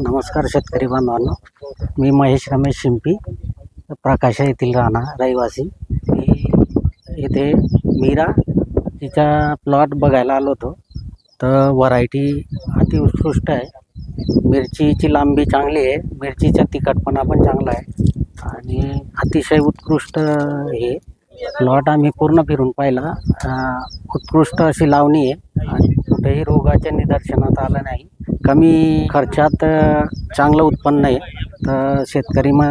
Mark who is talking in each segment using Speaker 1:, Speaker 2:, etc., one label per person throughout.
Speaker 1: नमस्कार शेतकरी बांधवांनो. मी महेश रमेश शिंपी प्रकाशा येथील राहणार रहिवासी. येथे मीरा तिचा प्लॉट बघायला आलो होतो. तर व्हरायटी अतिउत्कृष्ट आहे. मिरचीची लांबी चांगली आहे. मिरचीचा तिखटपणा पण चांगला आहे. आणि अतिशय उत्कृष्ट हे. प्लॉट आम्ही पूर्ण फिरून पाहिला. उत्कृष्ट अशी लावणी आहे. आणि कुठेही रोगाच्या निदर्शनात आलं नाही. कमी खर्चात चांगलं उत्पन्न आहे तर शेतकरी म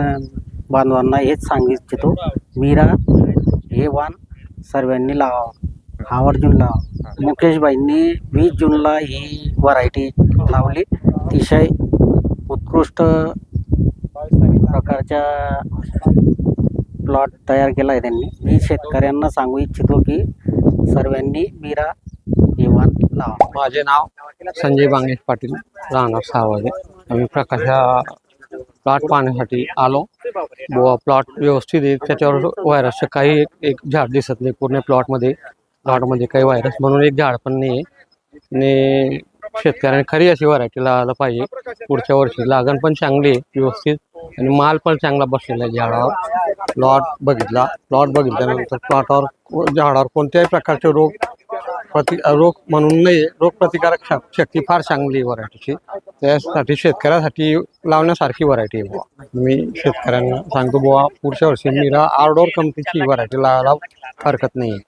Speaker 1: बांधवांना हेच सांगू इच्छितो मीरा हे वाण सर्वांनी लावावं आवर्जून लावा. मुकेशबाईंनी वीस जूनला ही व्हरायटी लावली. अतिशय उत्कृष्ट प्रकारच्या प्लॉट तयार केला आहे त्यांनी. मी शेतकऱ्यांना सांगू इच्छितो की सर्वांनी मीरा हे वाण लावा.
Speaker 2: माझे नाव संजय बांगेश पाटील राहणार सहावागे आम्ही प्रकाशा प्लॉट पाहण्यासाठी आलो. बुवा प्लॉट व्यवस्थित आहे. त्याच्यावर व्हायरसचं काही एक एक झाड दिसत नाही. पूर्ण प्लॉटमध्ये प्लॉटमध्ये काही व्हायरस म्हणून एक झाड पण नाही आहे आणि शेतकऱ्याने खरी अशी व्हरायटी लावायला पाहिजे. पुढच्या वर्षी लागण पण चांगली आहे व्यवस्थित. आणि माल पण चांगला बसलेला आहे झाडावर. प्लॉट बघितला. प्लॉट बघितल्यानंतर प्लॉटवर झाडावर कोणत्याही प्रकारचे रोग प्रति रोग म्हणून नाही रोगप्रतिकारक शक्ती फार चांगली आहे व्हरायटीची. त्यासाठी शेतकऱ्यासाठी लावण्यासारखी व्हरायटी आहे बुवा. मी शेतकऱ्यांना सांगतो बुवा पुढच्या वर्षी मीरा आर्डोर कंपनीची व्हरायटी लावायला हरकत नाही आहे